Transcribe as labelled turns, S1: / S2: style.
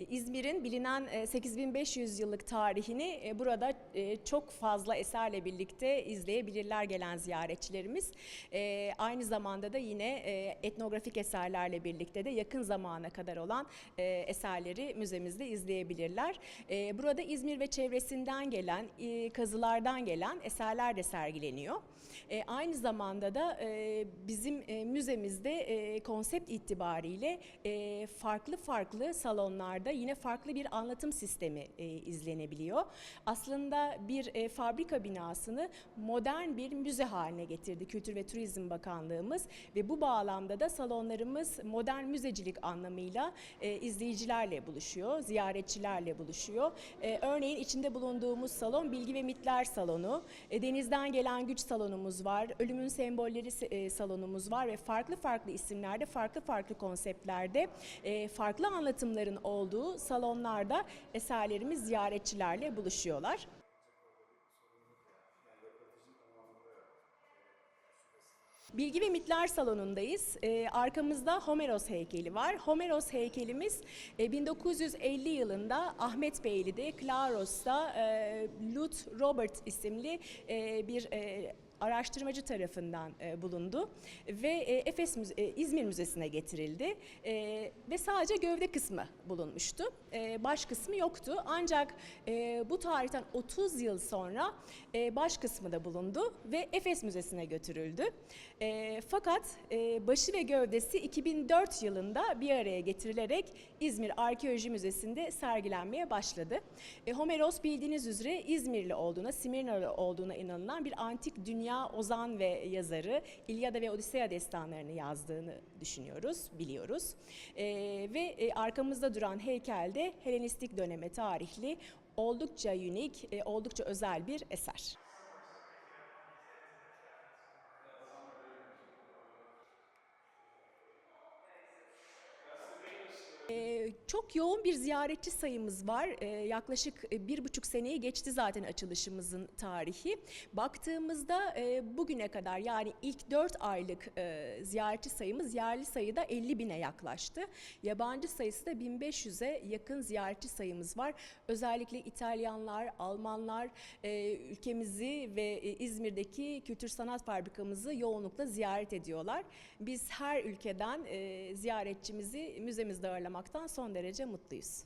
S1: E, İzmir'in bilinen e, 8500 yıllık tarihini e, burada e, çok fazla eserle birlikte izleyebilirler gelen ziyaretçilerimiz. E, Aynı zamanda da yine e, etnografik eserlerle birlikte de yakın zamana kadar olan e, eserleri müzemizde izleyebilirler. E, Burada İzmir ve çevresinden gelen, e, kazılardan gelen eserler de sergileniyor. E, Aynı zamanda da e, bizim e, müzemizde e, konsept itibariyle e, farklı farklı salonlarda yine farklı bir anlatım sistemi e, izlenebiliyor. Aslında bir e, fabrika binasını modern bir müze haline getirdi Kültür ve Turizm Bakanlığımız ve bu bağlamda da salonlarımız modern müzecilik anlamıyla e, izleyicilerle buluşuyor, ziyaretçilerle buluşuyor. E, örneğin içinde bulunduğumuz salon Bilgi ve Mitler Salonu, e, Denizden Gelen Güç Salonumuz var, Ölümün Sembolleri e, Salonumuz var ve farklı farklı isimlerde, farklı farklı konseptlerde, e, farklı anlatımların olduğu salonlarda eserlerimiz ziyaretçilerle buluşuyorlar. Bilgi ve Mitler Salonu'ndayız. Ee, arkamızda Homeros heykeli var. Homeros heykelimiz e, 1950 yılında Ahmet Beyli'de, Klaros'ta e, Lut Robert isimli e, bir e, araştırmacı tarafından e, bulundu ve e, Efes Müze- e, İzmir Müzesi'ne getirildi E, ve sadece gövde kısmı bulunmuştu. E, baş kısmı yoktu. Ancak e, bu tarihten 30 yıl sonra e, baş kısmı da bulundu ve Efes Müzesi'ne götürüldü. E, fakat e, başı ve gövdesi 2004 yılında bir araya getirilerek İzmir Arkeoloji Müzesi'nde sergilenmeye başladı. E, Homeros bildiğiniz üzere İzmirli olduğuna, Simirnalı olduğuna inanılan bir antik dünya ozan ve yazarı İlyada ve Odisea destanlarını yazdığını düşünüyoruz, biliyoruz. E, ve e, arkamızda duran heykel de Helenistik döneme tarihli oldukça unik, e, oldukça özel bir eser. Ee, Çok yoğun bir ziyaretçi sayımız var. Ee, Yaklaşık e, bir buçuk seneyi geçti zaten açılışımızın tarihi. Baktığımızda e, bugüne kadar yani ilk dört aylık e, ziyaretçi sayımız yerli sayıda 50 bine yaklaştı. Yabancı sayısı da 1500'e yakın ziyaretçi sayımız var. Özellikle İtalyanlar, Almanlar e, ülkemizi ve e, İzmir'deki kültür sanat fabrikamızı yoğunlukla ziyaret ediyorlar. Biz her ülkeden e, ziyaretçimizi müzemizde ağırlamaktan son derece mutluyuz.